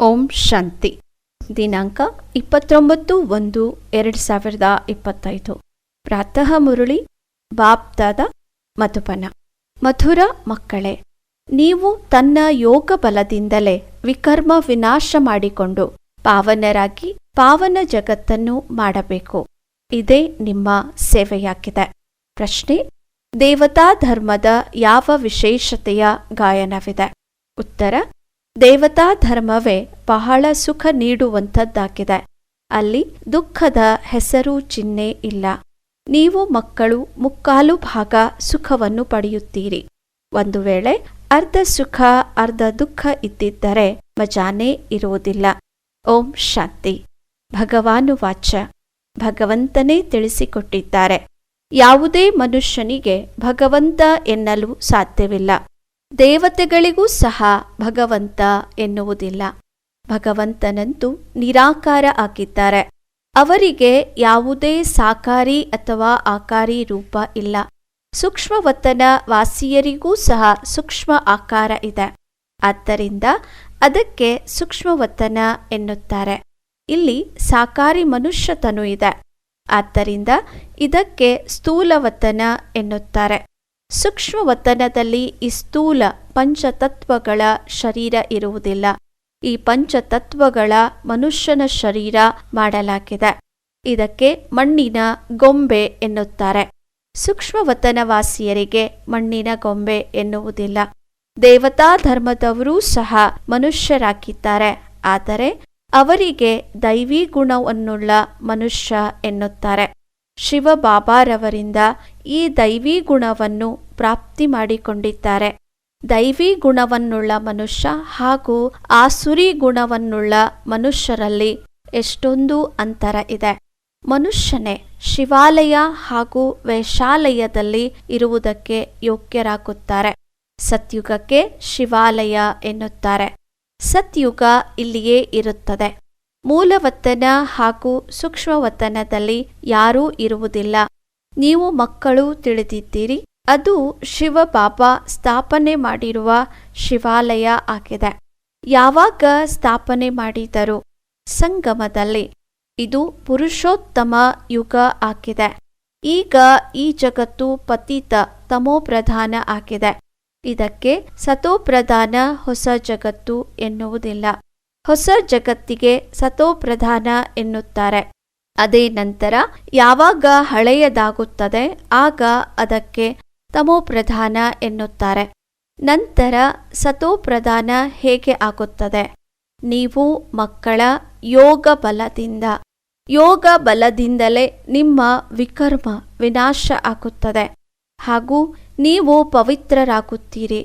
ಓಂ ಶಾಂತಿ. ದಿನಾಂಕ ಇಪ್ಪತ್ತೊಂಬತ್ತು ಒಂದು ಎರಡು ಸಾವಿರದ ಇಪ್ಪತ್ತೈದು. ಪ್ರಾತಃ ಮುರುಳಿ ಬಾಪ್ದಾದ ಮಧುಪನ. ಮಧುರ ಮಕ್ಕಳೇ, ನೀವು ತನ್ನ ಯೋಗ ಬಲದಿಂದಲೇ ವಿಕರ್ಮ ವಿನಾಶ ಮಾಡಿಕೊಂಡು ಪಾವನರಾಗಿ ಪಾವನ ಜಗತ್ತನ್ನು ಮಾಡಬೇಕು. ಇದೇ ನಿಮ್ಮ ಸೇವೆಯಾಗಿದೆ. ಪ್ರಶ್ನೆ, ದೇವತಾ ಧರ್ಮದ ಯಾವ ವಿಶೇಷತೆಯ ಗಾಯನವಿದೆ? ಉತ್ತರ ದೇವತಾ ಧರ್ಮವೇ ಬಹಳ ಸುಖ ನೀಡುವಂಥದ್ದಾಗಿದೆ. ಅಲ್ಲಿ ದುಃಖದ ಹೆಸರು ಚಿಹ್ನೆ ಇಲ್ಲ. ನೀವು ಮಕ್ಕಳು, ಮುಕ್ಕಾಲು ಭಾಗ ಸುಖವನ್ನು ಪಡೆಯುತ್ತೀರಿ. ಒಂದು ವೇಳೆ ಅರ್ಧ ಸುಖ, ಅರ್ಧ ದುಃಖ ಇದ್ದಿದ್ದರೆ ಮಜಾನೇ ಇರುವುದಿಲ್ಲ. ಓಂ ಶಾಂತಿ. ಭಗವಾನು ವಾಚ. ಭಗವಂತನೇ ತಿಳಿಸಿಕೊಟ್ಟಿದ್ದಾರೆ. ಯಾವುದೇ ಮನುಷ್ಯನಿಗೆ ಭಗವಂತ ಎನ್ನಲು ಸಾಧ್ಯವಿಲ್ಲ. ದೇವತೆಗಳಿಗೂ ಸಹ ಭಗವಂತ ಎನ್ನುವುದಿಲ್ಲ. ಭಗವಂತನಂತೂ ನಿರಾಕಾರ ಆಗಿದ್ದಾರೆ. ಅವರಿಗೆ ಯಾವುದೇ ಸಾಕಾರಿ ಅಥವಾ ಆಕಾರಿ ರೂಪ ಇಲ್ಲ. ಸೂಕ್ಷ್ಮವತನ ವಾಸಿಯರಿಗೂ ಸಹ ಸೂಕ್ಷ್ಮ ಆಕಾರ ಇದೆ. ಆದ್ದರಿಂದ ಅದಕ್ಕೆ ಸೂಕ್ಷ್ಮವತನ ಎನ್ನುತ್ತಾರೆ. ಇಲ್ಲಿ ಸಾಕಾರಿ ಮನುಷ್ಯತನು ಇದೆ. ಆದ್ದರಿಂದ ಇದಕ್ಕೆ ಸ್ಥೂಲವತನ ಎನ್ನುತ್ತಾರೆ. ಸೂಕ್ಷ್ಮವತನದಲ್ಲಿ ಈ ಸ್ಥೂಲ ಪಂಚತತ್ವಗಳ ಶರೀರ ಇರುವುದಿಲ್ಲ. ಈ ಪಂಚತತ್ವಗಳ ಮನುಷ್ಯನ ಶರೀರ ಮಾಡಲಾಗಿದೆ. ಇದಕ್ಕೆ ಮಣ್ಣಿನ ಗೊಂಬೆ ಎನ್ನುತ್ತಾರೆ. ಸೂಕ್ಷ್ಮವತನವಾಸಿಯರಿಗೆ ಮಣ್ಣಿನ ಗೊಂಬೆ ಎನ್ನುವುದಿಲ್ಲ. ದೇವತಾ ಧರ್ಮದವರೂ ಸಹ ಮನುಷ್ಯರಾಗಿದ್ದಾರೆ. ಆದರೆ ಅವರಿಗೆ ದೈವಿ ಗುಣವನ್ನುಳ್ಳ ಮನುಷ್ಯ ಎನ್ನುತ್ತಾರೆ. ಶಿವಬಾಬಾರವರಿಂದ ಈ ದೈವಿ ಗುಣವನ್ನು ಪ್ರಾಪ್ತಿ ಮಾಡಿಕೊಂಡಿದ್ದಾರೆ. ದೈವಿ ಗುಣವನ್ನುಳ್ಳ ಮನುಷ್ಯ ಹಾಗೂ ಆಸುರಿ ಗುಣವನ್ನುಳ್ಳ ಮನುಷ್ಯರಲ್ಲಿ ಎಷ್ಟೊಂದು ಅಂತರ ಇದೆ. ಮನುಷ್ಯನೇ ಶಿವಾಲಯ ಹಾಗೂ ವೇಷಾಲಯದಲ್ಲಿ ಇರುವುದಕ್ಕೆ ಯೋಗ್ಯರಾಗುತ್ತಾರೆ. ಸತ್ಯುಗಕ್ಕೆ ಶಿವಾಲಯ ಎನ್ನುತ್ತಾರೆ. ಸತ್ಯುಗ ಇಲ್ಲಿಯೇ ಇರುತ್ತದೆ. ಮೂಲವತನ ಹಾಗೂ ಸೂಕ್ಷ್ಮವತನದಲ್ಲಿ ಯಾರೂ ಇರುವುದಿಲ್ಲ. ನೀವು ಮಕ್ಕಳು ತಿಳಿದಿದ್ದೀರಿ. ಅದು ಶಿವಬಾಬಾ ಸ್ಥಾಪನೆ ಮಾಡಿರುವ ಶಿವಾಲಯ ಆಗಿದೆ. ಯಾವಾಗ ಸ್ಥಾಪನೆ ಮಾಡಿದರು? ಸಂಗಮದಲ್ಲಿ. ಇದು ಪುರುಷೋತ್ತಮ ಯುಗ ಆಗಿದೆ. ಈಗ ಈ ಜಗತ್ತು ಪತಿತ ತಮೋಪ್ರಧಾನ ಆಗಿದೆ. ಇದಕ್ಕೆ ಸತೋಪ್ರಧಾನ ಹೊಸ ಜಗತ್ತು ಎನ್ನುವುದಿಲ್ಲ. ಹೊಸ ಜಗತ್ತಿಗೆ ಸತೋಪ್ರಧಾನ ಎನ್ನುತ್ತಾರೆ. ಅದೇ ನಂತರ ಯಾವಾಗ ಹಳೆಯದಾಗುತ್ತದೆ, ಆಗ ಅದಕ್ಕೆ ತಮೋಪ್ರಧಾನ ಎನ್ನುತ್ತಾರೆ. ನಂತರ ಸತೋಪ್ರಧಾನ ಹೇಗೆ ಆಗುತ್ತದೆ? ನೀವು ಮಕ್ಕಳ ಯೋಗ ಬಲದಿಂದ ಯೋಗ ಬಲದಿಂದಲೇ ನಿಮ್ಮ ವಿಕರ್ಮ ವಿನಾಶ ಆಗುತ್ತದೆ. ಹಾಗೂ ನೀವು ಪವಿತ್ರರಾಗುತ್ತೀರಿ.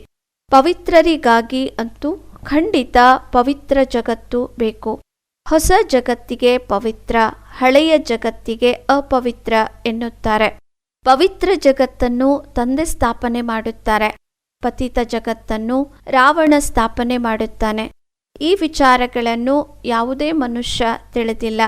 ಪವಿತ್ರರಿಗಾಗಿ ಅಂತೂ ಖಂಡಿತ ಪವಿತ್ರ ಜಗತ್ತು ಬೇಕು. ಹೊಸ ಜಗತ್ತಿಗೆ ಪವಿತ್ರ, ಹಳೆಯ ಜಗತ್ತಿಗೆ ಅಪವಿತ್ರ ಎನ್ನುತ್ತಾರೆ. ಪವಿತ್ರ ಜಗತ್ತನ್ನು ತಂದೆ ಸ್ಥಾಪನೆ ಮಾಡುತ್ತಾರೆ. ಪತಿತ ಜಗತ್ತನ್ನು ರಾವಣ ಸ್ಥಾಪನೆ ಮಾಡುತ್ತಾನೆ. ಈ ವಿಚಾರಗಳನ್ನು ಯಾವುದೇ ಮನುಷ್ಯ ತಿಳಿದಿಲ್ಲ.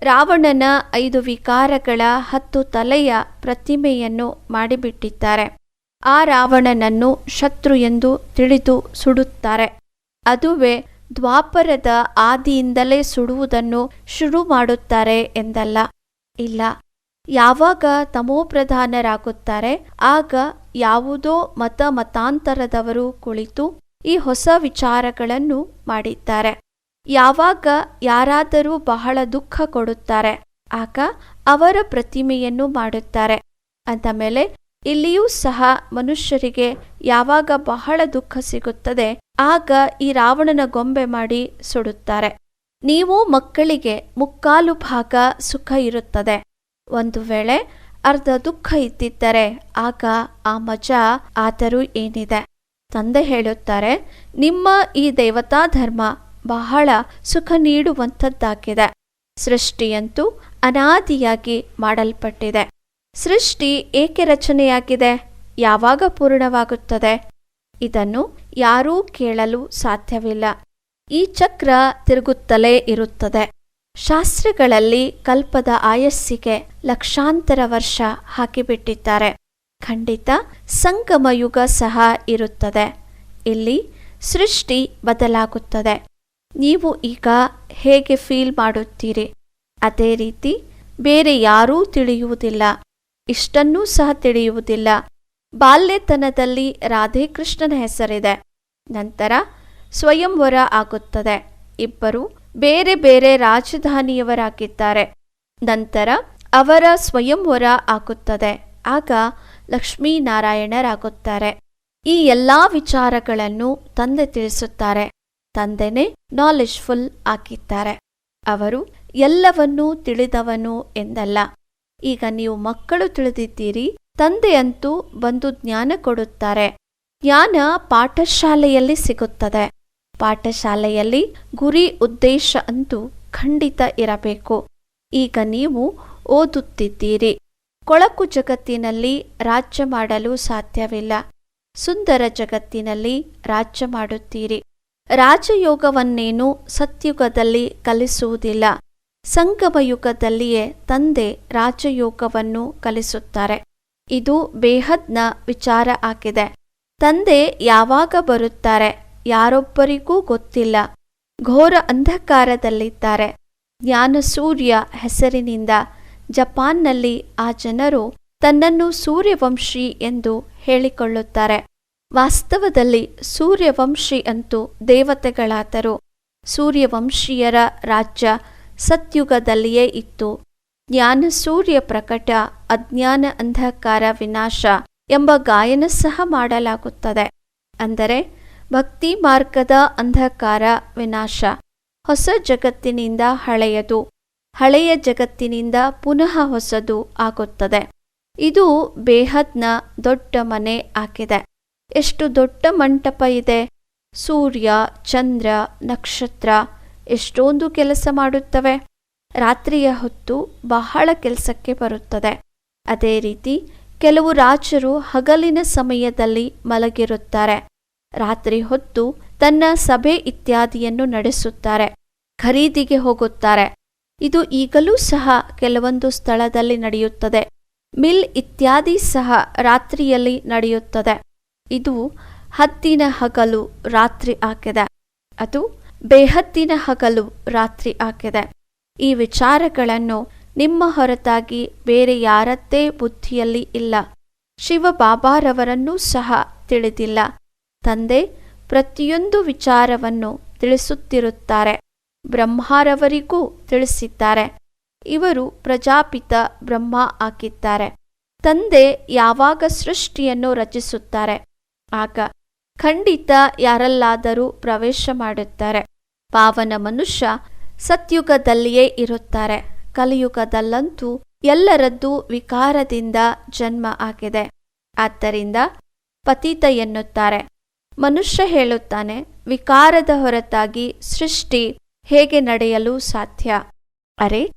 ರಾವಣನ ಐದು ವಿಕಾರಗಳ ಹತ್ತು ತಲೆಯ ಪ್ರತಿಮೆಯನ್ನು ಮಾಡಿಬಿಟ್ಟಿದ್ದಾರೆ. ಆ ರಾವಣನನ್ನು ಶತ್ರು ಎಂದು ತಿಳಿದು ಸುಡುತ್ತಾರೆ. ಅದುವೇ ದ್ವಾಪರದ ಆದಿಯಿಂದಲೇ ಸುಡುವುದನ್ನು ಶುರು ಮಾಡುತ್ತಾರೆ ಎಂದಲ್ಲ. ಇಲ್ಲ. ಯಾವಾಗ ತಮೋಪ್ರಧಾನರಾಗುತ್ತಾರೆ ಆಗ ಯಾವುದೋ ಮತ ಮತಾಂತರದವರು ಕುಳಿತು ಈ ಹೊಸ ವಿಚಾರಗಳನ್ನು ಮಾಡಿದ್ದಾರೆ. ಯಾವಾಗ ಯಾರಾದರೂ ಬಹಳ ದುಃಖ ಕೊಡುತ್ತಾರೆ, ಆಗ ಅವರ ಪ್ರತಿಮೆಯನ್ನು ಮಾಡುತ್ತಾರೆ. ಅಂದ ಮೇಲೆ ಇಲ್ಲಿಯೂ ಸಹ ಮನುಷ್ಯರಿಗೆ ಯಾವಾಗ ಬಹಳ ದುಃಖ ಸಿಗುತ್ತದೆ ಆಗ ಈ ರಾವಣನ ಗೊಂಬೆ ಮಾಡಿ ಸುಡುತ್ತಾರೆ. ನೀವು ಮಕ್ಕಳಿಗೆ ಮುಕ್ಕಾಲು ಭಾಗ ಸುಖ ಇರುತ್ತದೆ. ಒಂದು ವೇಳೆ ಅರ್ಧ ದುಃಖ ಇದ್ದಿದ್ದರೆ ಆಗ ಆ ಮಜಾ ಆದರೂ ಏನಿದೆ? ತಂದೆ ಹೇಳುತ್ತಾರೆ, ನಿಮ್ಮ ಈ ದೇವತಾ ಧರ್ಮ ಬಹಳ ಸುಖ ನೀಡುವಂಥದ್ದಾಗಿದೆ. ಸೃಷ್ಟಿಯಂತೂ ಅನಾದಿಯಾಗಿ ಮಾಡಲ್ಪಟ್ಟಿದೆ. ಸೃಷ್ಟಿ ಏಕೆ ರಚನೆಯಾಗಿದೆ? ಯಾವಾಗ ಪೂರ್ಣವಾಗುತ್ತದೆ? ಇದನ್ನು ಯಾರೂ ಕೇಳಲು ಸಾಧ್ಯವಿಲ್ಲ. ಈ ಚಕ್ರ ತಿರುಗುತ್ತಲೇ ಇರುತ್ತದೆ. ಶಾಸ್ತ್ರಗಳಲ್ಲಿ ಕಲ್ಪದ ಆಯಸ್ಸಿಗೆ ಲಕ್ಷಾಂತರ ವರ್ಷ ಹಾಕಿಬಿಟ್ಟಿದ್ದಾರೆ. ಖಂಡಿತ ಸಂಗಮ ಯುಗ ಸಹ ಇರುತ್ತದೆ. ಇಲ್ಲಿ ಸೃಷ್ಟಿ ಬದಲಾಗುತ್ತದೆ. ನೀವು ಈಗ ಹೇಗೆ ಫೀಲ್ ಮಾಡುತ್ತೀರಿ? ಅದೇ ರೀತಿ ಬೇರೆ ಯಾರೂ ತಿಳಿಯುವುದಿಲ್ಲ. ಇಷ್ಟನ್ನೂ ಸಹ ತಿಳಿಯುವುದಿಲ್ಲ. ಬಾಲ್ಯತನದಲ್ಲಿ ರಾಧೇಕೃಷ್ಣನ ಹೆಸರಿದೆ. ನಂತರ ಸ್ವಯಂವರ ಆಗುತ್ತದೆ. ಇಬ್ಬರು ಬೇರೆ ಬೇರೆ ರಾಜಧಾನಿಯವರಾಗಿದ್ದಾರೆ. ನಂತರ ಅವರ ಸ್ವಯಂವರ ಆಗುತ್ತದೆ. ಆಗ ಲಕ್ಷ್ಮೀನಾರಾಯಣರಾಗುತ್ತಾರೆ. ಈ ಎಲ್ಲಾ ವಿಚಾರಗಳನ್ನು ತಂದೆ ತಿಳಿಸುತ್ತಾರೆ. ತಂದೆನೇ ನಾಲೆಜ್ಫುಲ್ ಆಗಿದ್ದಾರೆ. ಅವರು ಎಲ್ಲವನ್ನೂ ತಿಳಿದವನು ಎಂದಲ್ಲ. ಈಗ ನೀವು ಮಕ್ಕಳು ತಿಳಿದಿದ್ದೀರಿ. ತಂದೆಯಂತೂ ಬಂದು ಜ್ಞಾನ ಕೊಡುತ್ತಾರೆ. ಜ್ಞಾನ ಪಾಠಶಾಲೆಯಲ್ಲಿ ಸಿಗುತ್ತದೆ. ಪಾಠಶಾಲೆಯಲ್ಲಿ ಗುರಿ ಉದ್ದೇಶ ಅಂತೂ ಖಂಡಿತ ಇರಬೇಕು. ಈಗ ನೀವು ಓದುತ್ತಿದ್ದೀರಿ. ಕೊಳಕು ಜಗತ್ತಿನಲ್ಲಿ ರಾಜ್ಯ ಮಾಡಲು ಸಾಧ್ಯವಿಲ್ಲ. ಸುಂದರ ಜಗತ್ತಿನಲ್ಲಿ ರಾಜ್ಯ ಮಾಡುತ್ತೀರಿ. ರಾಜಯೋಗವನ್ನೇನು ಸತ್ಯುಗದಲ್ಲಿ ಕಲಿಸುವುದಿಲ್ಲ. ಸಂಗಮ ಯುಗದಲ್ಲಿಯೇ ತಂದೆ ರಾಜಯೋಗವನ್ನು ಕಲಿಸುತ್ತಾರೆ. ಇದು ಬೇಹದ್ನ ವಿಚಾರ ಆಗಿದೆ. ತಂದೆ ಯಾವಾಗ ಬರುತ್ತಾರೆ ಯಾರೊಬ್ಬರಿಗೂ ಗೊತ್ತಿಲ್ಲ. ಘೋರ ಅಂಧಕಾರದಲ್ಲಿದ್ದಾರೆ. ಜ್ಞಾನ ಸೂರ್ಯ ಹೆಸರಿನಿಂದ ಜಪಾನ್ನಲ್ಲಿ ಆ ಜನರು ತನ್ನನ್ನು ಸೂರ್ಯವಂಶಿ ಎಂದು ಹೇಳಿಕೊಳ್ಳುತ್ತಾರೆ. ವಾಸ್ತವದಲ್ಲಿ ಸೂರ್ಯವಂಶಿ ಅಂತೂ ದೇವತೆಗಳಾದರು. ಸೂರ್ಯವಂಶೀಯರ ರಾಜ್ಯ ಸತ್ಯುಗದಲ್ಲಿಯೇ ಇತ್ತು. ಜ್ಞಾನ ಸೂರ್ಯ ಪ್ರಕಟ ಅಜ್ಞಾನ ಅಂಧಕಾರ ವಿನಾಶ ಎಂಬ ಗಾಯನ ಸಹ ಮಾಡಲಾಗುತ್ತದೆ. ಅಂದರೆ, ಭಕ್ತಿ ಮಾರ್ಗದ ಅಂಧಕಾರ ವಿನಾಶ. ಹೊಸ ಜಗತ್ತಿನಿಂದ ಹಳೆಯದು, ಹಳೆಯ ಜಗತ್ತಿನಿಂದ ಪುನಃ ಹೊಸದು ಆಗುತ್ತದೆ. ಇದು ಬೇಹದ್ನ ದೊಡ್ಡ ಮನೆ ಆಗಿದೆ. ಎಷ್ಟು ದೊಡ್ಡ ಮಂಟಪ ಇದೆ. ಸೂರ್ಯ, ಚಂದ್ರ, ನಕ್ಷತ್ರ ಎಷ್ಟೊಂದು ಕೆಲಸ ಮಾಡುತ್ತವೆ. ರಾತ್ರಿಯ ಹೊತ್ತು ಬಹಳ ಕೆಲಸಕ್ಕೆ ಬರುತ್ತದೆ. ಅದೇ ರೀತಿ ಕೆಲವು ರಾಜರು ಹಗಲಿನ ಸಮಯದಲ್ಲಿ ಮಲಗಿರುತ್ತಾರೆ. ರಾತ್ರಿ ಹೊತ್ತು ತನ್ನ ಸಭೆ ಇತ್ಯಾದಿಯನ್ನು ನಡೆಸುತ್ತಾರೆ. ಖರೀದಿಗೆ ಹೋಗುತ್ತಾರೆ. ಇದು ಈಗಲೂ ಸಹ ಕೆಲವೊಂದು ಸ್ಥಳದಲ್ಲಿ ನಡೆಯುತ್ತದೆ. ಮಿಲ್ ಇತ್ಯಾದಿ ಸಹ ರಾತ್ರಿಯಲ್ಲಿ ನಡೆಯುತ್ತದೆ. ಇದು ಹತ್ತಿನ ಹಗಲು ರಾತ್ರಿ ಆಗಿದೆ. ಅದು ಬೇಹತ್ತಿನ ಹಗಲು ರಾತ್ರಿ ಆಗಿದೆ. ಈ ವಿಚಾರಗಳನ್ನು ನಿಮ್ಮ ಹೊರತಾಗಿ ಬೇರೆ ಯಾರದ್ದೇ ಬುದ್ಧಿಯಲ್ಲಿ ಇಲ್ಲ. ಶಿವಬಾಬಾರವರನ್ನೂ ಸಹ ತಿಳಿದಿಲ್ಲ. ತಂದೆ ಪ್ರತಿಯೊಂದು ವಿಚಾರವನ್ನು ತಿಳಿಸುತ್ತಿರುತ್ತಾರೆ. ಬ್ರಹ್ಮಾರವರಿಗೂ ತಿಳಿಸಿದ್ದಾರೆ. ಇವರು ಪ್ರಜಾಪಿತ ಬ್ರಹ್ಮ ಆಗಿದ್ದಾರೆ ತಂದೆ ಯಾವಾಗ ಸೃಷ್ಟಿಯನ್ನು ರಚಿಸುತ್ತಾರೆ? ಆಗ ಖಂಡಿತ ಯಾರಲ್ಲಾದರೂ ಪ್ರವೇಶ ಮಾಡುತ್ತಾರೆ. ಪಾವನ ಮನುಷ್ಯ ಸತ್ಯುಗದಲ್ಲಿಯೇ ಇರುತ್ತಾರೆ. ಕಲಿಯುಗದಲ್ಲಂತೂ ಎಲ್ಲರದ್ದು ವಿಕಾರದಿಂದ ಜನ್ಮ ಆಗಿದೆ. ಆದ್ದರಿಂದ ಪತೀತ ಎನ್ನುತ್ತಾರೆ. ಮನುಷ್ಯ ಹೇಳುತ್ತಾನೆ, ವಿಕಾರದ ಹೊರತಾಗಿ ಸೃಷ್ಟಿ ಹೇಗೆ ನಡೆಯಲು ಸಾಧ್ಯ? ಅರೆ,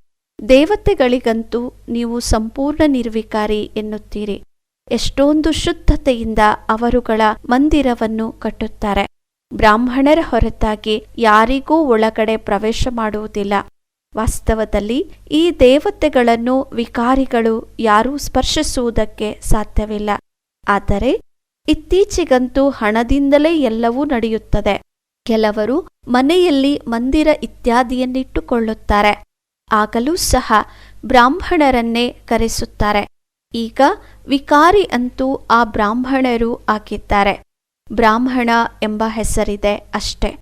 ದೇವತೆಗಳಿಗಂತೂ ನೀವು ಸಂಪೂರ್ಣ ನಿರ್ವಿಕಾರಿ ಎನ್ನುತ್ತೀರಿ. ಎಷ್ಟೊಂದು ಶುದ್ಧತೆಯಿಂದ ಅವರುಗಳ ಮಂದಿರವನ್ನು ಕಟ್ಟುತ್ತಾರೆ. ಬ್ರಾಹ್ಮಣರ ಹೊರತಾಗಿ ಯಾರಿಗೂ ಒಳಗಡೆ ಪ್ರವೇಶ ಮಾಡುವುದಿಲ್ಲ. ವಾಸ್ತವದಲ್ಲಿ ಈ ದೇವತೆಗಳನ್ನು ವಿಕಾರಿಗಳು ಯಾರೂ ಸ್ಪರ್ಶಿಸುವುದಕ್ಕೆ ಸಾಧ್ಯವಿಲ್ಲ. ಆದರೆ ಇತ್ತೀಚೆಗಂತೂ ಹಣದಿಂದಲೇ ಎಲ್ಲವೂ ನಡೆಯುತ್ತದೆ. ಕೆಲವರು ಮನೆಯಲ್ಲಿ ಮಂದಿರ ಇತ್ಯಾದಿಯನ್ನಿಟ್ಟುಕೊಳ್ಳುತ್ತಾರೆ. ಆಗಲೂ ಸಹ ಬ್ರಾಹ್ಮಣರನ್ನೇ ಕರೆಸುತ್ತಾರೆ. ಈಗ ವಿಕಾರಿ ಅಂತೂ ಆ ಬ್ರಾಹ್ಮಣರು ಆಗಿದ್ದಾರೆ. ಬ್ರಾಹ್ಮಣ ಎಂಬ ಹೆಸರಿದೆ ಅಷ್ಟೆ.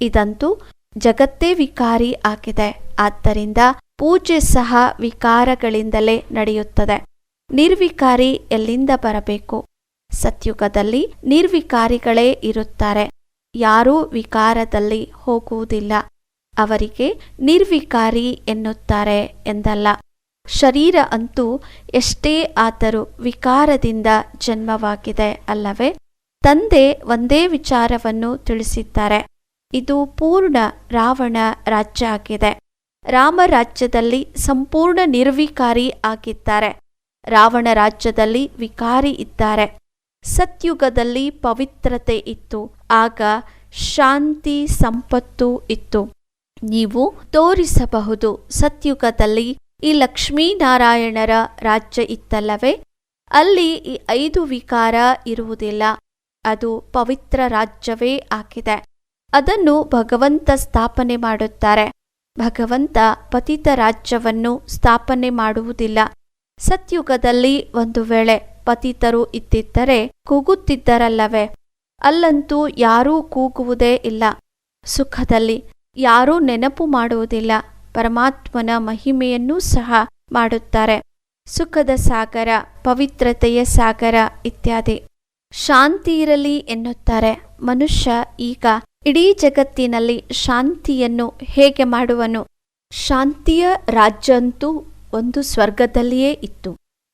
ಇದಂತೂ ಜಗತ್ತೇ ವಿಕಾರಿ ಆಗಿದೆ. ಆದ್ದರಿಂದ ಪೂಜೆ ಸಹ ವಿಕಾರಗಳಿಂದಲೇ ನಡೆಯುತ್ತದೆ. ನಿರ್ವಿಕಾರಿ ಎಲ್ಲಿಂದ ಬರಬೇಕು? ಸತ್ಯುಗದಲ್ಲಿ ನಿರ್ವಿಕಾರಿಗಳೇ ಇರುತ್ತಾರೆ. ಯಾರೂ ವಿಕಾರದಲ್ಲಿ ಹೋಗುವುದಿಲ್ಲ. ಅವರಿಗೆ ನಿರ್ವಿಕಾರಿ ಎನ್ನುತ್ತಾರೆ ಎಂದಲ್ಲ. ಶರೀರ ಅಂತೂ ಎಷ್ಟೇ ಆದರೂ ವಿಕಾರದಿಂದ ಜನ್ಮವಾಗಿದೆ ಅಲ್ಲವೇ? ತಂದೆ ಒಂದೇ ವಿಚಾರವನ್ನು ತಿಳಿಸಿದ್ದಾರೆ. ಇದು ಪೂರ್ಣ ರಾವಣ ರಾಜ್ಯ ಆಗಿದೆ. ರಾಮ ರಾಜ್ಯದಲ್ಲಿ ಸಂಪೂರ್ಣ ನಿರ್ವಿಕಾರಿ ಆಗಿದ್ದಾರೆ. ರಾವಣ ರಾಜ್ಯದಲ್ಲಿ ವಿಕಾರಿ ಇದ್ದಾರೆ. ಸತ್ಯುಗದಲ್ಲಿ ಪವಿತ್ರತೆ ಇತ್ತು. ಆಗ ಶಾಂತಿ ಸಂಪತ್ತು ಇತ್ತು. ನೀವು ತೋರಿಸಬಹುದು ಸತ್ಯುಗದಲ್ಲಿ ಈ ಲಕ್ಷ್ಮೀನಾರಾಯಣರ ರಾಜ್ಯ ಇತ್ತಲ್ಲವೇ? ಅಲ್ಲಿ ಈ ಐದು ವಿಕಾರ ಇರುವುದಿಲ್ಲ. ಅದು ಪವಿತ್ರ ರಾಜ್ಯವೇ ಆಗಿದೆ. ಅದನ್ನು ಭಗವಂತ ಸ್ಥಾಪನೆ ಮಾಡುತ್ತಾರೆ. ಭಗವಂತ ಪತಿತ ರಾಜ್ಯವನ್ನು ಸ್ಥಾಪನೆ ಮಾಡುವುದಿಲ್ಲ. ಸತ್ಯುಗದಲ್ಲಿ ಒಂದು ವೇಳೆ ಪತಿತರು ಇದ್ದಿದ್ದರೆ ಕೂಗುತ್ತಿದ್ದರಲ್ಲವೇ? ಅಲ್ಲಂತೂ ಯಾರೂ ಕೂಗುವುದೇ ಇಲ್ಲ. ಸುಖದಲ್ಲಿ ಯಾರೂ ನೆನಪು ಮಾಡುವುದಿಲ್ಲ. ಪರಮಾತ್ಮನ ಮಹಿಮೆಯನ್ನೂ ಸಹ ಮಾಡುತ್ತಾರೆ. ಸುಖದ ಸಾಗರ, ಪವಿತ್ರತೆಯ ಸಾಗರ ಇತ್ಯಾದಿ. ಶಾಂತಿ ಇರಲಿ ಎನ್ನುತ್ತಾರೆ ಮನುಷ್ಯ ಈಗ ಇಡೀ ಜಗತ್ತಿನಲ್ಲಿ ಶಾಂತಿಯನ್ನು ಹೇಗೆ ಮಾಡುವನು? ಶಾಂತಿಯ ರಾಜ್ಯ ಅಂತೂ ಒಂದು ಸ್ವರ್ಗದಲ್ಲಿಯೇ ಇತ್ತು.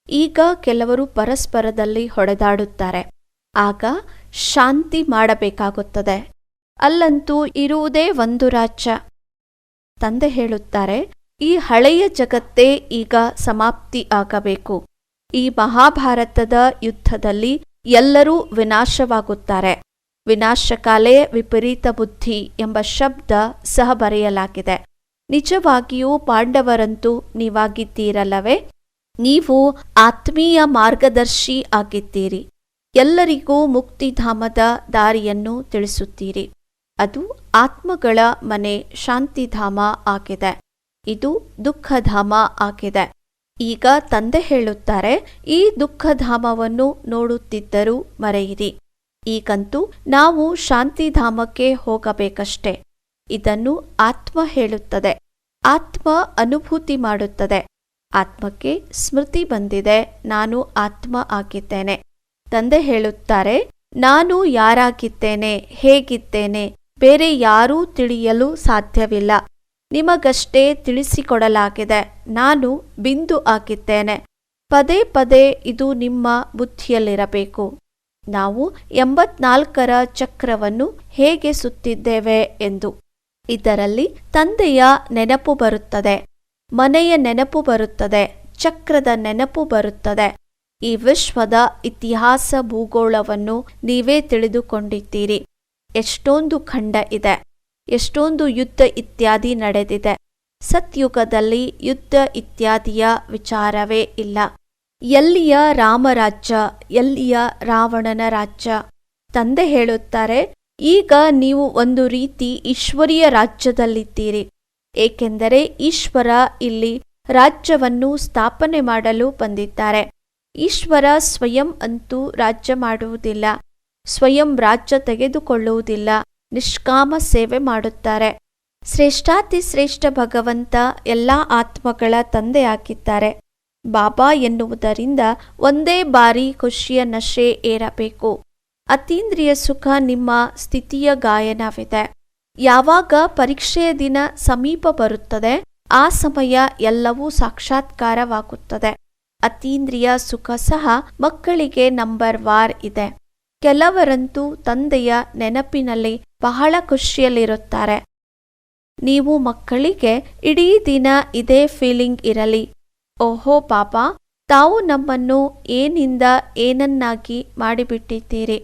ಈಗ ಕೆಲವರು ಪರಸ್ಪರದಲ್ಲಿ ಹೊಡೆದಾಡುತ್ತಾರೆ. ಆಗ ಶಾಂತಿ ಮಾಡಬೇಕಾಗುತ್ತದೆ. ಅಲ್ಲಂತೂ ಇರುವುದೇ ಒಂದು ರಾಜ್ಯ. ತಂದೆ ಹೇಳುತ್ತಾರೆ, ಈ ಹಳೆಯ ಜಗತ್ತೇ ಈಗ ಸಮಾಪ್ತಿ ಆಗಬೇಕು. ಈ ಮಹಾಭಾರತದ ಯುದ್ಧದಲ್ಲಿ ಎಲ್ಲರೂ ವಿನಾಶವಾಗುತ್ತಾರೆ. ವಿನಾಶಕಾಲೇ ವಿಪರೀತ ಬುದ್ಧಿ ಎಂಬ ಶಬ್ದ ಸಹ ಬರೆಯಲಾಗಿದೆ. ನಿಜವಾಗಿಯೂ ಪಾಂಡವರಂತೂ ನೀವಾಗಿದ್ದೀರಲ್ಲವೇ? ನೀವು ಆತ್ಮೀಯ ಮಾರ್ಗದರ್ಶಿ ಆಗಿದ್ದೀರಿ. ಎಲ್ಲರಿಗೂ ಮುಕ್ತಿಧಾಮದ ದಾರಿಯನ್ನು ತಿಳಿಸುತ್ತೀರಿ. ಅದು ಆತ್ಮಗಳ ಮನೆ ಶಾಂತಿಧಾಮ ಆಗಿದೆ. ಇದು ದುಃಖಧಾಮ ಆಗಿದೆ. ಈಗ ತಂದೆ ಹೇಳುತ್ತಾರೆ, ಈ ದುಃಖಧಾಮವನ್ನು ನೋಡುತ್ತಿದ್ದರೂ ಮರೆಯಿರಿ. ಈಗಂತೂ ನಾವು ಶಾಂತಿಧಾಮಕ್ಕೆ ಹೋಗಬೇಕಷ್ಟೆ. ಇದನ್ನು ಆತ್ಮ ಹೇಳುತ್ತದೆ. ಆತ್ಮ ಅನುಭೂತಿ ಮಾಡುತ್ತದೆ. ಆತ್ಮಕ್ಕೆ ಸ್ಮೃತಿ ಬಂದಿದೆ, ನಾನು ಆತ್ಮ ಆಗಿದ್ದೇನೆ. ತಂದೆ ಹೇಳುತ್ತಾರೆ, ನಾನು ಯಾರಾಗಿದ್ದೇನೆ, ಹೇಗಿದ್ದೇನೆ, ಬೇರೆ ಯಾರೂ ತಿಳಿಯಲು ಸಾಧ್ಯವಿಲ್ಲ. ನಿಮಗಷ್ಟೇ ತಿಳಿಸಿಕೊಡಲಾಗಿದೆ. ನಾನು ಬಿಂದು ಹಾಕಿದ್ದೇನೆ. ಪದೇ ಪದೇ ಇದು ನಿಮ್ಮ ಬುದ್ಧಿಯಲ್ಲಿರಬೇಕು. ನಾವು ಎಂಬತ್ನಾಲ್ಕರ ಚಕ್ರವನ್ನು ಹೇಗೆ ಸುತ್ತಿದ್ದೇವೆ ಎಂದು. ಇದರಲ್ಲಿ ತಂದೆಯ ನೆನಪು ಬರುತ್ತದೆ. ಮನೆಯ ನೆನಪು ಬರುತ್ತದೆ. ಚಕ್ರದ ನೆನಪು ಬರುತ್ತದೆ. ಈ ವಿಶ್ವದ ಇತಿಹಾಸ ಭೂಗೋಳವನ್ನು ನೀವೇ ತಿಳಿದುಕೊಂಡಿದ್ದೀರಿ. ಎಷ್ಟೊಂದು ಖಂಡ ಇದೆ. ಎಷ್ಟೊಂದು ಯುದ್ಧ ಇತ್ಯಾದಿ ನಡೆದಿದೆ. ಸತ್ಯುಗದಲ್ಲಿ ಯುದ್ಧ ಇತ್ಯಾದಿಯ ವಿಚಾರವೇ ಇಲ್ಲ. ಎಲ್ಲಿಯ ರಾಮರಾಜ್ಯ, ಎಲ್ಲಿಯ ರಾವಣನ ರಾಜ್ಯ? ತಂದೆ ಹೇಳುತ್ತಾರೆ, ಈಗ ನೀವು ಒಂದು ರೀತಿ ಈಶ್ವರೀಯ ರಾಜ್ಯದಲ್ಲಿದ್ದೀರಿ. ಏಕೆಂದರೆ ಈಶ್ವರ ಇಲ್ಲಿ ರಾಜ್ಯವನ್ನು ಸ್ಥಾಪನೆ ಮಾಡಲು ಬಂದಿದ್ದಾರೆ. ಈಶ್ವರ ಸ್ವಯಂ ಅಂತೂ ರಾಜ್ಯ ಮಾಡುವುದಿಲ್ಲ. ಸ್ವಯಂ ರಾಜ್ಯ ತೆಗೆದುಕೊಳ್ಳುವುದಿಲ್ಲ. ನಿಷ್ಕಾಮ ಸೇವೆ ಮಾಡುತ್ತಾರೆ. ಶ್ರೇಷ್ಠಾತಿ ಶ್ರೇಷ್ಠ ಭಗವಂತ ಎಲ್ಲ ಆತ್ಮಗಳ ತಂದೆ ಹಾಕಿದ್ದಾರೆ ಬಾಬಾ ಎನ್ನುವುದರಿಂದ ಒಂದೇ ಬಾರಿ ಖುಷಿಯ ನಶೆ ಏರಬೇಕು. ಅತೀಂದ್ರಿಯ ಸುಖ ನಿಮ್ಮ ಸ್ಥಿತಿಯ ಗಾಯನವಿದೆ. ಯಾವಾಗ ಪರೀಕ್ಷೆಯ ದಿನ ಸಮೀಪ ಬರುತ್ತದೆ, ಆ ಸಮಯ ಎಲ್ಲವೂ ಸಾಕ್ಷಾತ್ಕಾರವಾಗುತ್ತದೆ. ಅತೀಂದ್ರಿಯ ಸುಖ ಸಹ ಮಕ್ಕಳಿಗೆ ನಂಬರ್ ವಾರ್ ಇದೆ. ಕೆಲವರಂತೂ ತಂದೆಯ ನೆನಪಿನಲ್ಲಿ ಬಹಳ ಖುಷಿಯಲ್ಲಿರುತ್ತಾರೆ. ನೀವು ಮಕ್ಕಳಿಗೆ ಇಡೀ ದಿನ ಇದೇ ಫೀಲಿಂಗ್ ಇರಲಿ. ಓಹೋ ಪಾಪ, ತಾವು ನಮ್ಮನ್ನು ಏನಿಂದ ಏನನ್ನಾಗಿ ಮಾಡಿಬಿಟ್ಟಿದ್ದೀರಿ?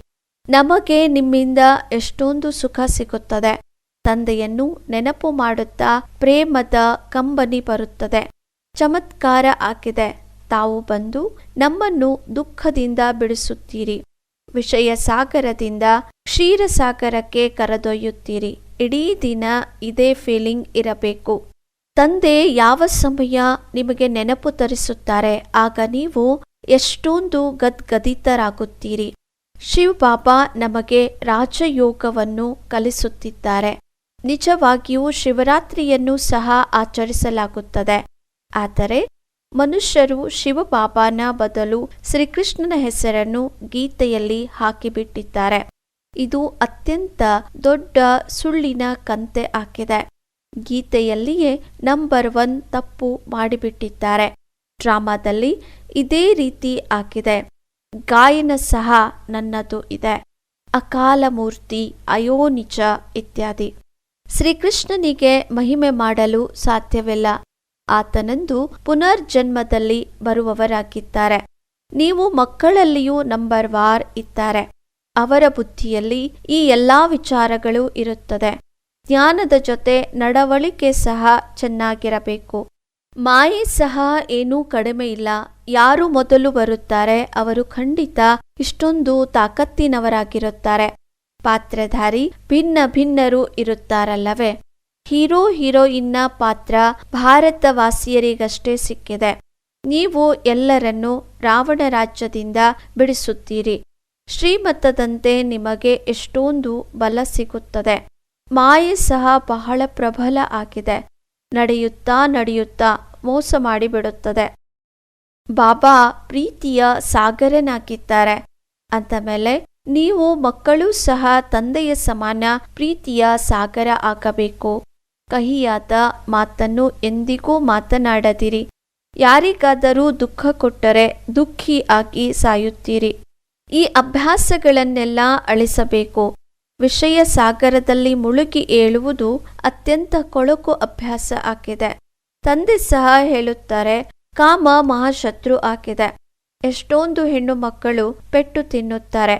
ನಮಗೆ ನಿಮ್ಮಿಂದ ಎಷ್ಟೊಂದು ಸುಖ ಸಿಗುತ್ತದೆ. ತಂದೆಯನ್ನು ನೆನಪು ಮಾಡುತ್ತಾ ಪ್ರೇಮದ ಕಂಬನಿ ಬರುತ್ತದೆ. ಚಮತ್ಕಾರ ಆಗಿದೆ. ತಾವು ಬಂದು ನಮ್ಮನ್ನು ದುಃಖದಿಂದ ಬಿಡಿಸುತ್ತೀರಿ. ವಿಷಯ ಸಾಗರದಿಂದ ಕ್ಷೀರಸಾಗರಕ್ಕೆ ಕರೆದೊಯ್ಯುತ್ತೀರಿ. ಇಡೀ ದಿನ ಇದೇ ಫೀಲಿಂಗ್ ಇರಬೇಕು. ತಂದೆ ಯಾವ ಸಮಯ ನಿಮಗೆ ನೆನಪು ತರಿಸುತ್ತಾರೆ, ಆಗ ನೀವು ಎಷ್ಟೊಂದು ಗದ್ಗದಿತರಾಗುತ್ತೀರಿ. ಶಿವ್ ಬಾಬಾ ನಮಗೆ ರಾಜಯೋಗವನ್ನು ಕಲಿಸುತ್ತಿದ್ದಾರೆ. ನಿಜವಾಗಿಯೂ ಶಿವರಾತ್ರಿಯನ್ನು ಸಹ ಆಚರಿಸಲಾಗುತ್ತದೆ. ಆದರೆ ಮನುಷ್ಯರು ಶಿವಬಾಬಾನ ಬದಲು ಶ್ರೀಕೃಷ್ಣನ ಹೆಸರನ್ನು ಗೀತೆಯಲ್ಲಿ ಹಾಕಿಬಿಟ್ಟಿದ್ದಾರೆ. ಇದು ಅತ್ಯಂತ ದೊಡ್ಡ ಸುಳ್ಳಿನ ಕಂತೆ ಆಗಿದೆ ಗೀತೆಯಲ್ಲಿಯೇ ನಂಬರ್ ಒನ್ ತಪ್ಪು ಮಾಡಿಬಿಟ್ಟಿದ್ದಾರೆ. ಡ್ರಾಮಾದಲ್ಲಿ ಇದೇ ರೀತಿ ಆಗಿದೆ ಗಾಯನ ಸಹ ನನ್ನದು ಇದೆ. ಅಕಾಲ ಮೂರ್ತಿ, ಅಯೋನಿಚ ಇತ್ಯಾದಿ. ಶ್ರೀಕೃಷ್ಣನಿಗೆ ಮಹಿಮೆ ಮಾಡಲು ಸಾಧ್ಯವಿಲ್ಲ. ಆತನಂದು ಪುನರ್ಜನ್ಮದಲ್ಲಿ ಬರುವವರಾಗಿದ್ದಾರೆ. ನೀವು ಮಕ್ಕಳಲ್ಲಿಯೂ ನಂಬರ್ ವಾರ್ ಇದ್ದಾರೆ. ಅವರ ಬುದ್ಧಿಯಲ್ಲಿ ಈ ಎಲ್ಲಾ ವಿಚಾರಗಳು ಇರುತ್ತದೆ. ಜ್ಞಾನದ ಜೊತೆ ನಡವಳಿಕೆ ಸಹ ಚೆನ್ನಾಗಿರಬೇಕು. ಮಾಯೆ ಸಹ ಏನೂ ಕಡಿಮೆ ಇಲ್ಲ. ಯಾರು ಮೊದಲು ಬರುತ್ತಾರೆ ಅವರು ಖಂಡಿತ ಇಷ್ಟೊಂದು ತಾಕತ್ತಿನವರಾಗಿರುತ್ತಾರೆ. ಪಾತ್ರಧಾರಿ ಭಿನ್ನ ಭಿನ್ನರು ಇರುತ್ತಾರಲ್ಲವೇ? ಹೀರೋ ಹೀರೋಯಿನ್ನ ಪಾತ್ರ ಭಾರತವಾಸಿಯರಿಗಷ್ಟೇ ಸಿಕ್ಕಿದೆ. ನೀವು ಎಲ್ಲರನ್ನು ರಾವಣ ರಾಜ್ಯದಿಂದ ಬಿಡಿಸುತ್ತೀರಿ. ಶ್ರೀಮತದಂತೆ ನಿಮಗೆ ಎಷ್ಟೊಂದು ಬಲ ಸಿಗುತ್ತದೆ. ಮಾಯೆ ಸಹ ಬಹಳ ಪ್ರಬಲ ಆಗಿದೆ. ನಡೆಯುತ್ತಾ ನಡೆಯುತ್ತಾ ಮೋಸ ಮಾಡಿಬಿಡುತ್ತದೆ. ಬಾಬಾ ಪ್ರೀತಿಯ ಸಾಗರನಾಗಿದ್ದಾರೆ. ಅಂದ ಮೇಲೆ ನೀವು ಮಕ್ಕಳು ಸಹ ತಂದೆಯ ಸಮಾನ ಪ್ರೀತಿಯ ಸಾಗರ ಆಗಬೇಕು. ಕಹಿಯಾದ ಮಾತನ್ನು ಎಂದಿಗೂ ಮಾತನಾಡದಿರಿ. ಯಾರಿಗಾದರೂ ದುಃಖ ಕೊಟ್ಟರೆ ದುಃಖಿ ಆಗಿ ಸಾಯುತ್ತೀರಿ. ಈ ಅಭ್ಯಾಸಗಳನ್ನೆಲ್ಲ ಅಳಿಸಬೇಕು. ವಿಷಯ ಸಾಗರದಲ್ಲಿ ಮುಳುಗಿ ಏಳುವುದು ಅತ್ಯಂತ ಕೊಳಕು ಅಭ್ಯಾಸ ಆಗಿದೆ. ತಂದೆ ಸಹ ಹೇಳುತ್ತಾರೆ, ಕಾಮ ಮಹಾಶತ್ರು ಆಗಿದೆ. ಎಷ್ಟೊಂದು ಹೆಣ್ಣು ಮಕ್ಕಳು ಪೆಟ್ಟು ತಿನ್ನುತ್ತಾರೆ.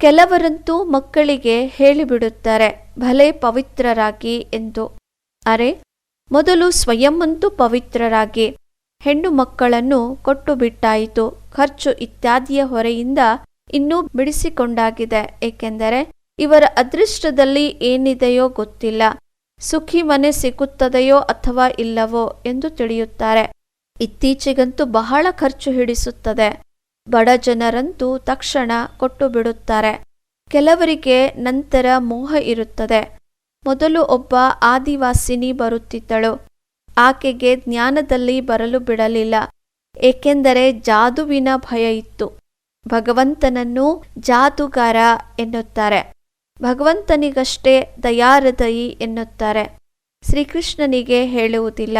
ಕೆಲವರಂತೂ ಮಕ್ಕಳಿಗೆ ಹೇಳಿಬಿಡುತ್ತಾರೆ, ಭಲೆ ಪವಿತ್ರರಾಗಿ ಎಂದು. ಅರೆ, ಮೊದಲು ಸ್ವಯಂವಂತೂ ಪವಿತ್ರರಾಗಿ ಹೆಣ್ಣು ಮಕ್ಕಳನ್ನು ಕೊಟ್ಟು ಬಿಟ್ಟಾಯಿತು ಖರ್ಚು ಇತ್ಯಾದಿಯ ಹೊರೆಯಿಂದ ಇನ್ನೂ ಬಿಡಿಸಿಕೊಂಡಾಗಿದೆ. ಏಕೆಂದರೆ ಇವರ ಅದೃಷ್ಟದಲ್ಲಿ ಏನಿದೆಯೋ ಗೊತ್ತಿಲ್ಲ. ಸುಖಿ ಮನೆ ಸಿಗುತ್ತದೆಯೋ ಅಥವಾ ಇಲ್ಲವೋ ಎಂದು ತಿಳಿಯುತ್ತಾರೆ. ಇತ್ತೀಚೆಗಂತೂ ಬಹಳ ಖರ್ಚು ಹಿಡಿಸುತ್ತದೆ. ಬಡ ಜನರಂತೂ ತಕ್ಷಣ ಕೊಟ್ಟು ಬಿಡುತ್ತಾರೆ. ಕೆಲವರಿಗೆ ನಂತರ ಮೋಹ ಇರುತ್ತದೆ. ಮೊದಲು ಒಬ್ಬ ಆದಿವಾಸಿನಿ ಬರುತ್ತಿದ್ದಳು. ಆಕೆಗೆ ಜ್ಞಾನದಲ್ಲಿ ಬರಲು ಬಿಡಲಿಲ್ಲ. ಏಕೆಂದರೆ ಜಾದುವಿನ ಭಯ ಇತ್ತು. ಭಗವಂತನನ್ನು ಜಾದುಗಾರ ಎನ್ನುತ್ತಾರೆ. ಭಗವಂತನಿಗಷ್ಟೇ ದಯಾಹೃದಯಿ ಎನ್ನುತ್ತಾರೆ. ಶ್ರೀಕೃಷ್ಣನಿಗೆ ಹೇಳುವುದಿಲ್ಲ.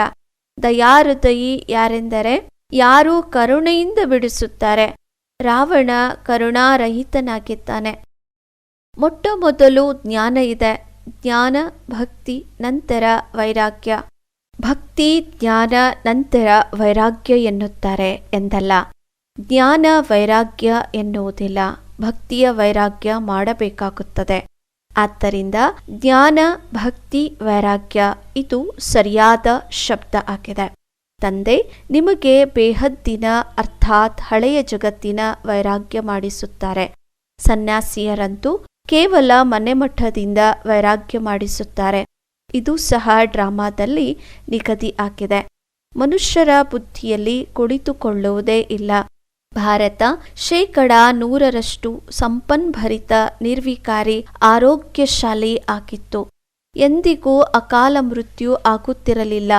ದಯಾಹೃದಯಿ ಯಾರೆಂದರೆ ಯಾರು ಕರುಣೆಯಿಂದ ಬಿಡಿಸುತ್ತಾರೆ. ರಾವಣ ಕರುಣಾರಹಿತನಾಗಿದ್ದಾನೆ. ಮೊಟ್ಟ ಮೊದಲು ಜ್ಞಾನ ಇದೆ. ಜ್ಞಾನ, ಭಕ್ತಿ, ನಂತರ ವೈರಾಗ್ಯ. ಭಕ್ತಿ, ಜ್ಞಾನ, ನಂತರ ವೈರಾಗ್ಯ ಎನ್ನುತ್ತಾರೆ ಎಂದಲ್ಲ. ಜ್ಞಾನ, ವೈರಾಗ್ಯ ಎನ್ನುವುದಿಲ್ಲ. ಭಕ್ತಿಯ ವೈರಾಗ್ಯ ಮಾಡಬೇಕಾಗುತ್ತದೆ. ಆದ್ದರಿಂದ ಜ್ಞಾನ, ಭಕ್ತಿ, ವೈರಾಗ್ಯ ಇದು ಸರಿಯಾದ ಶಬ್ದ ಆಗಿದೆ. ತಂದೆ, ನಿಮಗೆ ಬೇಹದ್ದಿನ ಅರ್ಥಾತ್ ಹಳೆಯ ಜಗತ್ತಿನ ವೈರಾಗ್ಯ ಮಾಡಿಸುತ್ತಾರೆ. ಸನ್ಯಾಸಿಯರಂತೂ ಕೇವಲ ಮನೆಮಠದಿಂದ ವೈರಾಗ್ಯ ಮಾಡಿಸುತ್ತಾರೆ. ಇದು ಸಹ ಡ್ರಾಮಾದಲ್ಲಿ ನಿಗದಿ ಆಗಿದೆ. ಮನುಷ್ಯರ ಬುದ್ಧಿಯಲ್ಲಿ ಕುಳಿತುಕೊಳ್ಳುವುದೇ ಇಲ್ಲ. ಭಾರತ ಶೇಕಡ ನೂರರಷ್ಟು ಸಂಪನ್ಭರಿತ ನಿರ್ವಿಕಾರಿ ಆರೋಗ್ಯಶಾಲಿ ಆಗಿತ್ತು. ಎಂದಿಗೂ ಅಕಾಲ ಮೃತ್ಯು ಆಗುತ್ತಿರಲಿಲ್ಲ.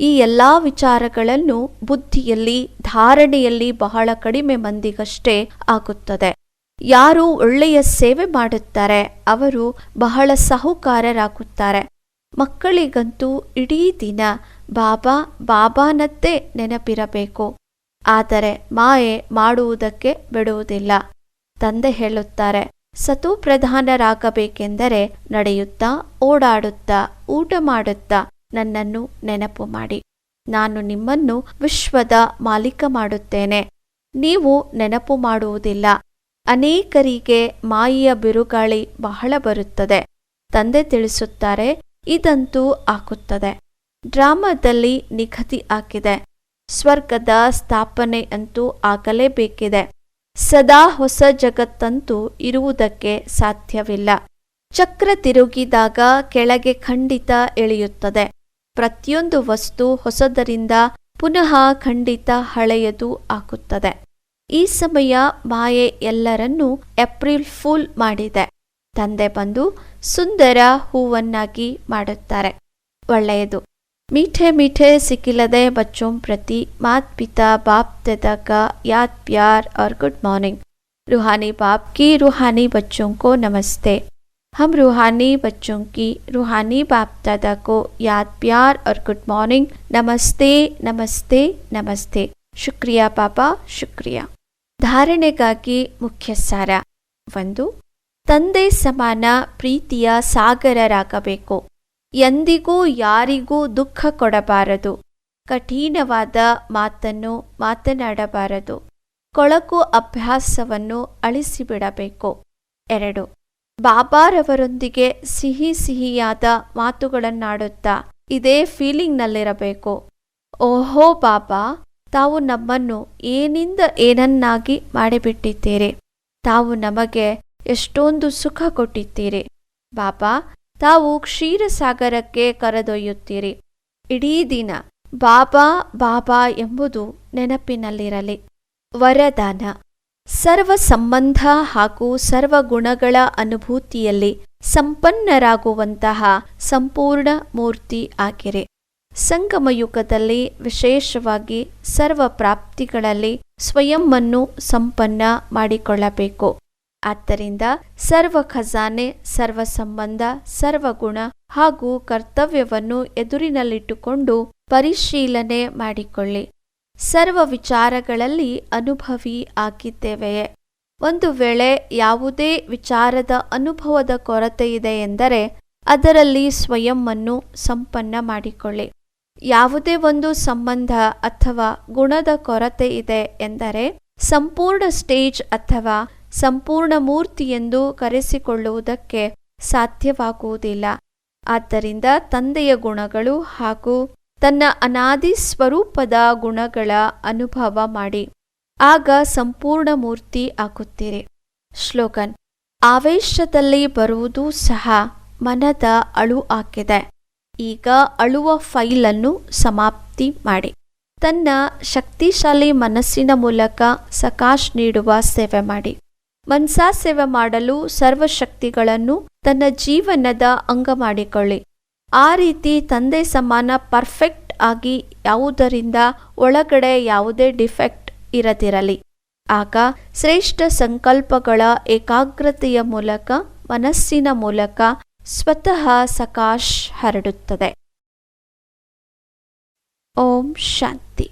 ಈ ಎಲ್ಲ ವಿಚಾರಗಳನ್ನು ಬುದ್ಧಿಯಲ್ಲಿ, ಧಾರಣೆಯಲ್ಲಿ ಬಹಳ ಕಡಿಮೆ ಮಂದಿಗಷ್ಟೇ ಆಗುತ್ತದೆ. ಯಾರು ಒಳ್ಳೆಯ ಸೇವೆ ಮಾಡುತ್ತಾರೆ, ಅವರು ಬಹಳ ಸಾಹುಕಾರರಾಗುತ್ತಾರೆ. ಮಕ್ಕಳಿಗಂತೂ ಇಡೀ ದಿನ ಬಾಬಾ ಬಾಬಾನದ್ದೇ ನೆನಪಿರಬೇಕು. ಆದರೆ ಮಾಯೆ ಮಾಡುವುದಕ್ಕೆ ಬಿಡುವುದಿಲ್ಲ. ತಂದೆ ಹೇಳುತ್ತಾರೆ, ಸತು ಪ್ರಧಾನರಾಗಬೇಕೆಂದರೆ ನಡೆಯುತ್ತಾ, ಓಡಾಡುತ್ತಾ, ಊಟ ಮಾಡುತ್ತಾ, ನನ್ನನ್ನು ನೆನಪು ಮಾಡಿ. ನಾನು ನಿಮ್ಮನ್ನು ವಿಶ್ವದ ಮಾಲೀಕ ಮಾಡುತ್ತೇನೆ. ನೀವು ನೆನಪು ಮಾಡುವುದಿಲ್ಲ. ಅನೇಕರಿಗೆ ಮಾಯಿಯ ಬಿರುಗಾಳಿ ಬಹಳ ಬರುತ್ತದೆ. ತಂದೆ ತಿಳಿಸುತ್ತಾರೆ, ಇದಂತೂ ಆಗುತ್ತದೆ ಡ್ರಾಮಾದಲ್ಲಿ ನಿಗದಿ ಆಗಿದೆ ಸ್ವರ್ಗದ ಸ್ಥಾಪನೆ ಅಂತೂ ಆಗಲೇಬೇಕಿದೆ. ಸದಾ ಹೊಸ ಜಗತ್ತಂತೂ ಇರುವುದಕ್ಕೆ ಸಾಧ್ಯವಿಲ್ಲ. ಚಕ್ರ ತಿರುಗಿದಾಗ ಕೆಳಗೆ ಖಂಡಿತ ಇಳಿಯುತ್ತದೆ ಪ್ರತಿಯೊಂದು ವಸ್ತು ಹೊಸದರಿಂದ ಪುನಃ ಖಂಡಿತ ಹಳೆಯದು ಆಗುತ್ತದೆ ಈ ಸಮಯ ಮಾಯೆ ಎಲ್ಲರನ್ನೂ ಏಪ್ರಿಲ್ ಫೂಲ್ ಮಾಡಿದೆ ತಂದೆ ಬಂದು ಸುಂದರ ಹೂವನ್ನಾಗಿ ಮಾಡುತ್ತಾರೆ ಒಳ್ಳೆಯದು मीठे मीठे सिकिलदे बच्चों प्रति मात पिता बाप दादा का याद प्यार और गुड मॉर्निंग रूहानी बाप की रूहानी बच्चों को नमस्ते हम रूहानी बच्चों की रूहानी बाप दादा को याद प्यार और गुड मॉर्निंग नमस्ते नमस्ते नमस्ते ಶುಕ್ರಿಯಾ ಪಾಪಾ ಶುಕ್ರಿಯಾ ಧಾರಣೆಗಾಗಿ ಮುಖ್ಯ ಸಾರ ಒಂದು, ತಂದೆ ಸಮಾನ ಪ್ರೀತಿಯ ಸಾಗರರಾಗಬೇಕು. ಎಂದಿಗೂ ಯಾರಿಗೂ ದುಃಖ ಕೊಡಬಾರದು. ಕಠಿಣವಾದ ಮಾತನ್ನು ಮಾತನಾಡಬಾರದು. ಕೊಳಕು ಅಭ್ಯಾಸವನ್ನು ಅಳಿಸಿಬಿಡಬೇಕು. ಎರಡು, ಬಾಬಾರವರೊಂದಿಗೆ ಸಿಹಿ ಸಿಹಿಯಾದ ಮಾತುಗಳನ್ನಾಡುತ್ತಾ ಇದೇ ಫೀಲಿಂಗ್ನಲ್ಲಿರಬೇಕು. ಓಹೋ ಬಾಬಾ ತಾವು ನಮ್ಮನ್ನು ಏನಿಂದ ಏನನ್ನಾಗಿ ಮಾಡಿಬಿಟ್ಟಿದ್ದೀರಿ? ತಾವು ನಮಗೆ ಎಷ್ಟೊಂದು ಸುಖ ಕೊಟ್ಟಿದ್ದೀರಿ? ಬಾಬಾ ತಾವು ಕ್ಷೀರಸಾಗರಕ್ಕೆ ಕರೆದೊಯ್ಯುತ್ತೀರಿ. ಇಡೀ ದಿನ ಬಾಬಾ ಬಾಬಾ ಎಂಬುದು ನೆನಪಿನಲ್ಲಿರಲಿ. ವರದಾನ. ಸರ್ವ ಸಂಬಂಧ ಹಾಗೂ ಸರ್ವ ಗುಣಗಳ ಅನುಭೂತಿಯಲ್ಲಿ ಸಂಪನ್ನರಾಗುವಂತಹ ಸಂಪೂರ್ಣ ಮೂರ್ತಿ ಆಗಿರೆ. ಸಂಗಮಯುಗದಲ್ಲಿ ವಿಶೇಷವಾಗಿ ಸರ್ವ ಪ್ರಾಪ್ತಿಗಳಲ್ಲಿ ಸ್ವಯಂವನ್ನು ಸಂಪನ್ನ ಮಾಡಿಕೊಳ್ಳಬೇಕು. ಆದ್ದರಿಂದ ಸರ್ವ ಖಜಾನೆ, ಸರ್ವ ಸಂಬಂಧ, ಸರ್ವ ಗುಣ ಹಾಗೂ ಕರ್ತವ್ಯವನ್ನು ಎದುರಿನಲ್ಲಿಟ್ಟುಕೊಂಡು ಪರಿಶೀಲನೆ ಮಾಡಿಕೊಳ್ಳಿ. ಸರ್ವ ವಿಚಾರಗಳಲ್ಲಿ ಅನುಭವಿ ಆಗಿದ್ದೇವೆಯೇ ಒಂದು ವೇಳೆ ಯಾವುದೇ ವಿಚಾರದ ಅನುಭವದ ಕೊರತೆ ಇದೆ ಎಂದರೆ ಅದರಲ್ಲಿ ಸ್ವಯಂವನ್ನು ಸಂಪನ್ನ ಮಾಡಿಕೊಳ್ಳಿ. ಯಾವುದೇ ಒಂದು ಸಂಬಂಧ ಅಥವಾ ಗುಣದ ಕೊರತೆ ಇದೆ ಎಂದರೆ ಸಂಪೂರ್ಣ ಸ್ಟೇಜ್ ಅಥವಾ ಸಂಪೂರ್ಣ ಮೂರ್ತಿ ಎಂದು ಕರೆಸಿಕೊಳ್ಳುವುದಕ್ಕೆ ಸಾಧ್ಯವಾಗುವುದಿಲ್ಲ. ಆದ್ದರಿಂದ ತಂದೆಯ ಗುಣಗಳು ಹಾಗೂ ತನ್ನ ಅನಾದಿ ಸ್ವರೂಪದ ಗುಣಗಳ ಅನುಭವ ಮಾಡಿ, ಆಗ ಸಂಪೂರ್ಣ ಮೂರ್ತಿ ಆಗುತ್ತೀರಿ. ಶ್ಲೋಗನ್ ಆವೇಶದಲ್ಲಿ ಬರುವುದು ಸಹ ಮನದ ಅಳು ಆಗಿದೆ. ಈಗ ಅಳುವ ಫೈಲನ್ನು ಸಮಾಪ್ತಿ ಮಾಡಿ. ತನ್ನ ಶಕ್ತಿಶಾಲಿ ಮನಸ್ಸಿನ ಮೂಲಕ ಸಕಾಶ್ ನೀಡುವ ಸೇವೆ ಮಾಡಿ. ಮನ್ಸಾ ಸೇವೆ ಮಾಡಲು ಸರ್ವಶಕ್ತಿಗಳನ್ನು ತನ್ನ ಜೀವನದ ಅಂಗ ಮಾಡಿಕೊಳ್ಳಿ. ಆ ರೀತಿ ತಂದೆ ಸಮಾನ ಪರ್ಫೆಕ್ಟ್ ಆಗಿ ಯಾವುದರಿಂದ ಒಳಗಡೆ ಯಾವುದೇ ಡಿಫೆಕ್ಟ್ ಇರದಿರಲಿ. ಆಗ ಶ್ರೇಷ್ಠ ಸಂಕಲ್ಪಗಳ ಏಕಾಗ್ರತೆಯ ಮೂಲಕ, ಮನಸ್ಸಿನ ಮೂಲಕ ಸ್ವತಃ ಸಕಾಶ್ ಹರಡುತ್ತದೆ. ಓಂ ಶಾಂತಿ.